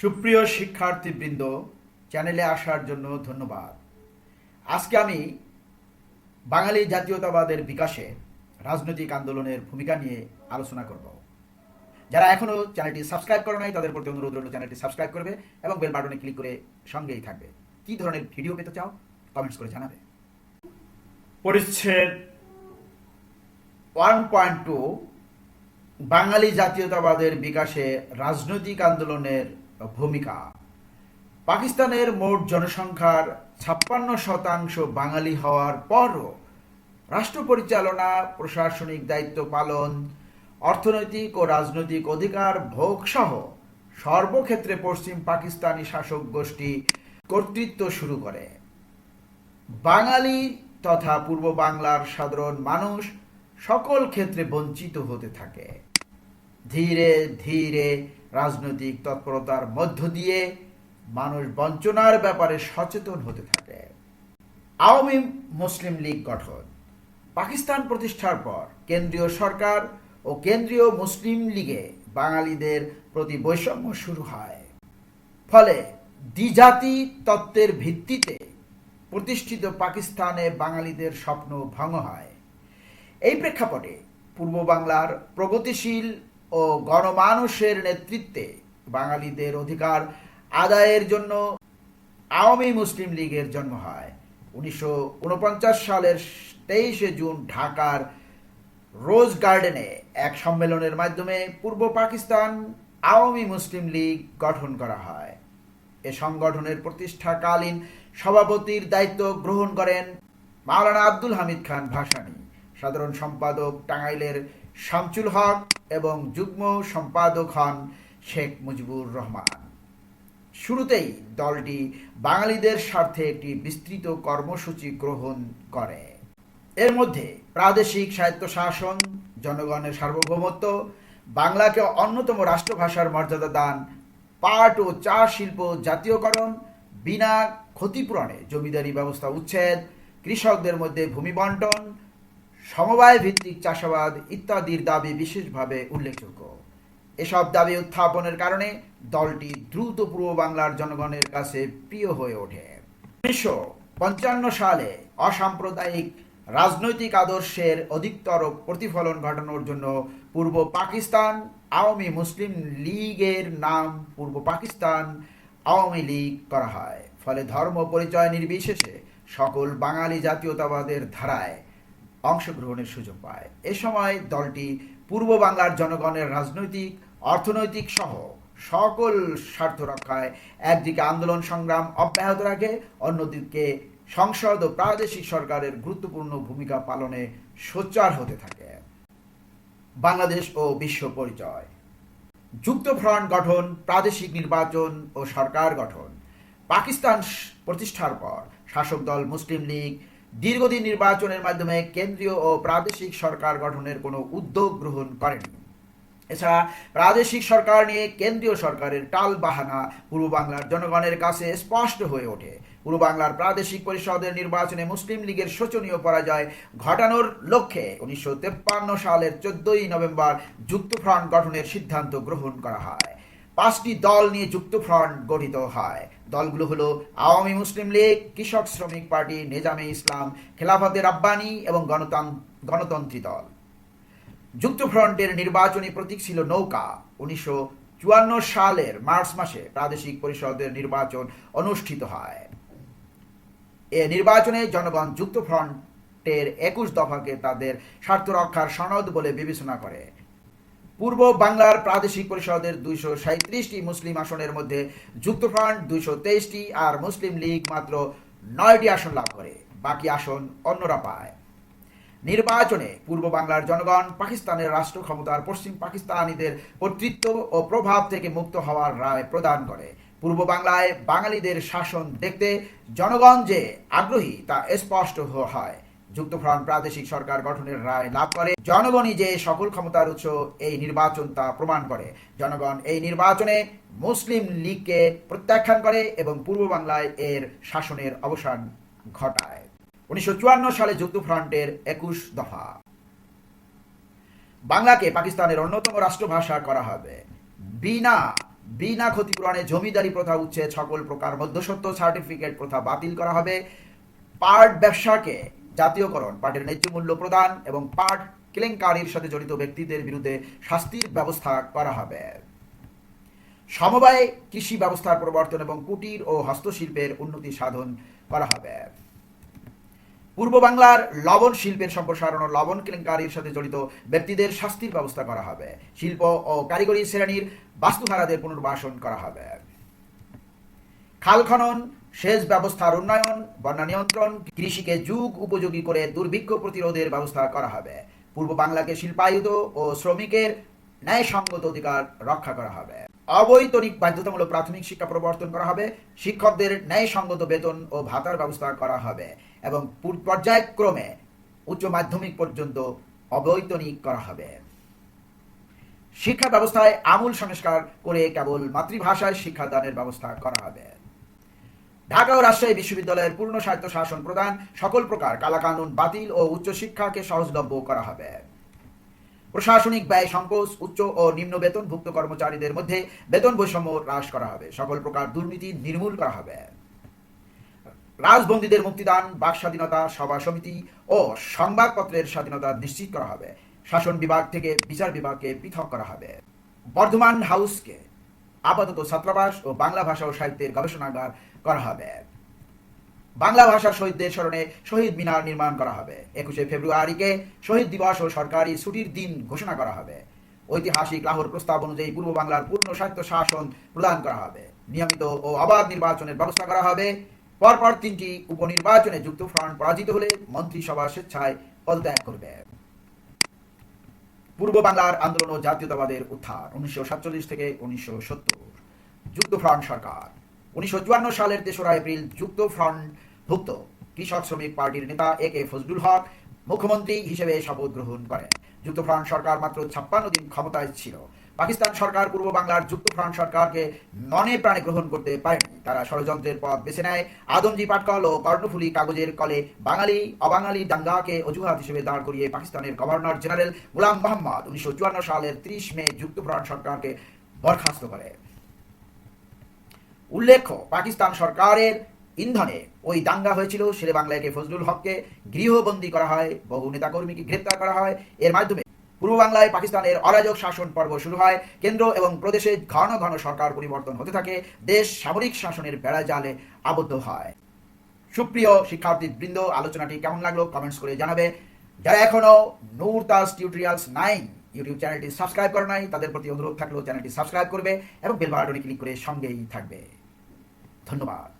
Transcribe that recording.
সুপ্রিয় শিক্ষার্থীবৃন্দ চ্যানেলে আসার জন্য ধন্যবাদ। আজকে আমি বাঙালি জাতীয়তাবাদের বিকাশে রাজনৈতিক আন্দোলনের ভূমিকা নিয়ে আলোচনা করব। যারা এখনও চ্যানেলটি সাবস্ক্রাইব করে নাই, তাদের প্রতি অনুরোধ রইল চ্যানেলটি সাবস্ক্রাইব করবে এবং বেল বাটনে ক্লিক করে সঙ্গেই থাকবে। কি ধরনের ভিডিও পেতে চাও কমেন্টস করে জানাবে। পরিচ্ছেদ ওয়ান পয়েন্ট টু বাঙালি জাতীয়তাবাদের বিকাশে রাজনৈতিক আন্দোলনের ভূমিকা। পাকিস্তানের মোট জনসংখ্যার ছাপ্পান্ন শতাংশ বাঙালি হওয়ার পরও রাষ্ট্র পরিচালনা, প্রশাসনিক দায়িত্ব পালন, অর্থনৈতিক ও রাজনৈতিক অধিকার ভোগ সহ সর্বক্ষেত্রে পশ্চিম পাকিস্তানি শাসক গোষ্ঠী কর্তৃত্ব শুরু করে। বাঙালি তথা পূর্ব বাংলার সাধারণ মানুষ সকল ক্ষেত্রে বঞ্চিত হতে থাকে। ধীরে ধীরে রাজনৈতিক তৎপরতার মধ্য দিয়ে মানুষ বঞ্চনার ব্যাপারে সচেতন হতে থাকে। আওয়ামী মুসলিম লীগ গঠন। পাকিস্তান প্রতিষ্ঠার পর কেন্দ্রীয় সরকার ও কেন্দ্রীয় মুসলিম লীগে বাঙালিদের প্রতি বৈষম্য শুরু হয়। ফলে দ্বিজাতি তত্ত্বের ভিত্তিতে প্রতিষ্ঠিত পাকিস্তানে বাঙালিদের স্বপ্ন ভঙ্গ হয়। এই প্রেক্ষাপটে পূর্ব বাংলার প্রগতিশীল ও গণমানুষের নেতৃত্বে বাঙালিদের অধিকার আদায়ের জন্য আওয়ামী মুসলিম লীগের জন্ম হয়। উনিশশো উনপঞ্চাশ সালের তেইশে জুন ঢাকার রোজ গার্ডেনে এক সম্মেলনের মাধ্যমে পূর্ব পাকিস্তান আওয়ামী মুসলিম লীগ গঠন করা হয়। এ সংগঠনের প্রতিষ্ঠাকালীন সভাপতির দায়িত্ব গ্রহণ করেন মাওলানা আব্দুল হামিদ খান ভাসানী। সাধারণ সম্পাদক টাঙ্গাইলের শামচুল হক। এবং যুগ্ম সম্পাদক হন শেখ মুজিবুর রহমান। শুরুতেই দলটি বাঙালিদের স্বার্থে একটি বিস্তৃত কর্মসূচি গ্রহণ করে। এর মধ্যে প্রাদেশিক স্বায়ত্তশাসন, জনগণের সার্বভৌমত্ব, বাংলাকে অন্যতম রাষ্ট্রভাষার মর্যাদা দান, পাট ও চা শিল্প জাতীয়করণ, বিনা ক্ষতিপূরণে জমিদারি ব্যবস্থা উচ্ছেদ, কৃষকদের মধ্যে ভূমি বন্টন সমবায় ভিত্তিক চাষাবাদ ইত্যাদির দাবি বিশেষভাবে উল্লেখযোগ্য। এসব দাবি উত্থাপনের কারণে দলটি দ্রুত পূর্ব বাংলার জনগণের কাছে প্রিয় হয়ে ওঠে। উনিশশো পঞ্চান্ন সালে অসাম্প্রদায়িক রাজনৈতিক আদর্শের অধিকতর প্রতিফলন ঘটানোর জন্য পূর্ব পাকিস্তান আওয়ামী মুসলিম লীগের নাম পূর্ব পাকিস্তান আওয়ামী লীগ করা হয়। ফলে ধর্ম পরিচয় নির্বিশেষে সকল বাঙালি জাতীয়তাবাদের ধারায় অংশগ্রহণের সুযোগ পায়। এ সময় দলটি পূর্ব বাংলার জনগণের রাজনৈতিক, অর্থনৈতিক সহ সকল স্বার্থ রক্ষায় একদিকে আন্দোলন সংগ্রাম অব্যাহত রাখে, অন্যদিকে সংসদ ও প্রাদেশিক সরকারের গুরুত্বপূর্ণ ভূমিকা পালনে সোচ্চার হতে থাকে। বাংলাদেশ ও বিশ্ব পরিচয়। যুক্ত ফ্রন্ট গঠন, প্রাদেশিক নির্বাচন ও সরকার গঠন। পাকিস্তান প্রতিষ্ঠার পর শাসক দল মুসলিম লীগ দীর্ঘদিন নির্বাচনের মাধ্যমে কেন্দ্রীয় ও প্রাদেশিক সরকার গঠনের কোনো উদ্যোগ গ্রহণ করেনি। এছাড়া প্রাদেশিক সরকার নিয়ে কেন্দ্রীয় সরকারের টাল বাহানা পূর্ব বাংলার জনগণের কাছে স্পষ্ট হয়ে ওঠে। পূর্ব বাংলার প্রাদেশিক পরিষদের নির্বাচনে মুসলিম লীগের শোচনীয় পরাজয় ঘটানোর লক্ষ্যে উনিশশো সালের চোদ্দই নভেম্বর যুক্তফ্রন্ট গঠনের সিদ্ধান্ত গ্রহণ করা হয়। পাঁচটি দল নিয়ে যুক্তফ্রন্ট গঠিত হয়। দলগুলো হলো আওয়ামী মুসলিম লীগ, কৃষক শ্রমিক পার্টি, নেজামে ইসলাম খেলাফতে রাব্বানি এবং গণতন্ত্রী দল। যুক্তফ্রন্টের নির্বাচনী প্রতীক ছিল নৌকা। উনিশশো চুয়ান্ন সালের মার্চ মাসে প্রাদেশিক পরিষদের নির্বাচন অনুষ্ঠিত হয়। এ নির্বাচনে জনগণ যুক্তফ্রন্টের একুশ দফাকে তাদের স্বার্থ রক্ষার সনদ বলে বিবেচনা করে। পূর্ব বাংলার প্রাদেশিক পরিষদের দুইশো সাঁত্রিশটি মুসলিম আসনের মধ্যে যুক্তফ্রন্ট দুইশো তেইশটি আর মুসলিম লীগ মাত্র নয়টি আসন লাভ করে। বাকি আসন অন্যরা পায়। নির্বাচনে পূর্ব বাংলার জনগণ পাকিস্তানের রাষ্ট্র ক্ষমতার পশ্চিম পাকিস্তানিদের কর্তৃত্ব ও প্রভাব থেকে মুক্ত হওয়ার রায় প্রদান করে। পূর্ব বাংলায় বাঙালিদের শাসন দেখতে জনগণ যে আগ্রহী তা স্পষ্ট হয়। যুক্তফ্রন্ট প্রাদেশিক সরকার গঠনের রায় লাভ করে। জনগণই যে সকল ক্ষমতার উৎস এই নির্বাচন তা প্রমাণ করে। জনগণ এই নির্বাচনে মুসলিম লীগকে প্রত্যাখ্যান করে এবং পূর্ব বাংলায় এর শাসনের অবসান ঘটায়। উনিশশো সালে যুক্তফ্রন্টের একুশ দফা। বাংলাকে পাকিস্তানের অন্যতম রাষ্ট্রভাষা করা হবে। বিনা বিনা ক্ষতিপূরণে জমিদারি প্রথা উচ্ছেদ সকল প্রকার মধ্যসত্ত্ব সার্টিফিকেট প্রথা বাতিল করা হবে। পাট ব্যবসাকে জাতীয়করণ পাটের ন্যায্য মূল্য প্রদান এবং পাট কেলেঙ্কারির সাথে জড়িত ব্যক্তিদের বিরুদ্ধে শাস্তির ব্যবস্থা করা হবে। সমবায়, কৃষি ব্যবস্থার প্রবর্তন এবং কুটির ও হস্তশিল্পের উন্নতি সাধন করা হবে। পূর্ব বাংলার লবণ শিল্পের সম্প্রসারণ ও লবণ কেলেঙ্কারির সাথে জড়িত ব্যক্তিদের শাস্তির ব্যবস্থা করা হবে। শিল্প ও কারিগরি শ্রেণির বাস্তুহারাদের পুনর্বাসন করা হবে। খাল খনন সেচ ব্যবস্থার উন্নয়ন, বন্যা নিয়ন্ত্রণ, কৃষিকে যুগ উপযোগী করে দুর্ভিক্ষ প্রতিরোধের ব্যবস্থা করা হবে। পূর্ব বাংলাকে শিল্পায়িত ও শ্রমিকের ন্যায়সঙ্গত অধিকার রক্ষা করা হবে। অবৈতনিক বাধ্যতামূলক প্রাথমিক শিক্ষা প্রবর্তন করা হবে, শিক্ষকদের ন্যায়সঙ্গত বেতন ও ভাতার ব্যবস্থা করা হবে এবং পর্যায়ক্রমে উচ্চ মাধ্যমিক পর্যন্ত অবৈতনিক করা হবে। শিক্ষা ব্যবস্থায় আমূল সংস্কার করে কেবল মাতৃভাষায় শিক্ষাদানের ব্যবস্থা করা হবে। ঢাকা ও রাজশাহী বিশ্ববিদ্যালয়ের পূর্ণ স্বায়ত্ত শাসন প্রদান, সকল প্রকার কালাকানুন বাতিল ও উচ্চশিক্ষাকে সহজলভ্য করা হবে। প্রশাসনিক ব্যয় সংকোচ, উচ্চ ও নিম্ন বেতনভুক্ত কর্মচারীদের মধ্যে বেতন বৈষম্য হ্রাস করা হবে। সকল প্রকার দুর্নীতি নির্মূল করা হবে। রাজবন্দীদের মুক্তিদান, বাক স্বাধীনতা সভা সমিতি ও সংবাদপত্রের স্বাধীনতা নিশ্চিত করা হবে। শাসন বিভাগ থেকে বিচার বিভাগকে পৃথক করা হবে। বর্ধমান হাউসকে আপাতত ছাত্রাবাস ও বাংলা ভাষা ও সাহিত্যের গবেষণাগার করা হবে। বাংলা ভাষার শহীদদের স্মরণে শহীদ মিনার নির্মাণ করা হবে। একুশে ফেব্রুয়ারিকে শহীদ দিবস ও সরকারি ছুটির দিন ঘোষণা করা হবে। ঐতিহাসিক লাহোর প্রস্তাব অনুযায়ী পূর্ব বাংলার পূর্ণ স্বায়ত্ত শাসন প্রদান করা হবে। নিয়মিত ও অবাধ নির্বাচনের ব্যবস্থা করা হবে। পরপর তিনটি উপনির্বাচনে যুক্ত ফ্রন্ট পরাজিত হলে মন্ত্রিসভা স্বেচ্ছায় পদত্যাগ করবে। পূর্ব বাংলার আন্দোলন ও জাতীয়তাবাদের উত্থান, উনিশশো সাতচল্লিশ থেকে উনিশশো সত্তর। যুক্ত ফ্রন্ট সরকার, উনিশশো চুয়ান্ন সালের তেসরা এপ্রিল যুক্ত ফ্রন্ট ভুক্ত কৃষক শ্রমিক পার্টির নেতা এ কে ফজলুল হক মুখ্যমন্ত্রী হিসেবে শপথ গ্রহণ করেন। যুক্ত ফ্রন্ট সরকার মাত্র ছাপ্পান্ন দিন ক্ষমতায় ছিল। পাকিস্তান সরকার, পূর্ব বাংলার যুক্ত ফ্রন্ট সরকারকে মনে প্রাণে গ্রহণ করতে পারেনি। তারা ষড়যন্ত্রের পথ বেছে নেয়। আদমজি পাটকল ও কর্ণফুলী কাগজের কলে বাঙালি, অবাঙালি দাঙ্গাকে অজুহাত হিসেবে দাঁড় করিয়ে পাকিস্তানের গভর্নর জেনারেল গুলাম মোহাম্মদ উনিশশো চুয়ান্ন সালের ত্রিশ মে যুক্ত ফ্রন্ট সরকারকে বরখাস্ত করে। উল্লেখ্য, পাকিস্তান সরকারের ইন্ধনে ওই দাঙ্গা হয়েছিল শেরে বাংলাকে ফজলুল হককে গৃহবন্দী করা হয়, বহু নেতাকর্মীকে গ্রেপ্তার করা হয়। এর মাধ্যমে পূর্ব বাংলায় পাকিস্তানের অরাজক শাসন পর্ব শুরু হয়। কেন্দ্র এবং প্রদেশে ঘন ঘন সরকার পরিবর্তন হতে থাকে। দেশ সামরিক শাসনের বেড়া জালে আবদ্ধ হয়। সুপ্রিয় শিক্ষার্থী বৃন্দ আলোচনাটি কেমন লাগল কমেন্টস করে জানাবে। যারা এখনও Noor Taj tutorials nine YouTube চ্যানেলটি সাবস্ক্রাইব করে নাই, তাদের প্রতি অনুরোধ থাকলেও চ্যানেলটি সাবস্ক্রাইব করবে এবং বেল বাটনে ক্লিক করে সঙ্গেই থাকবে। ধন্যবাদ।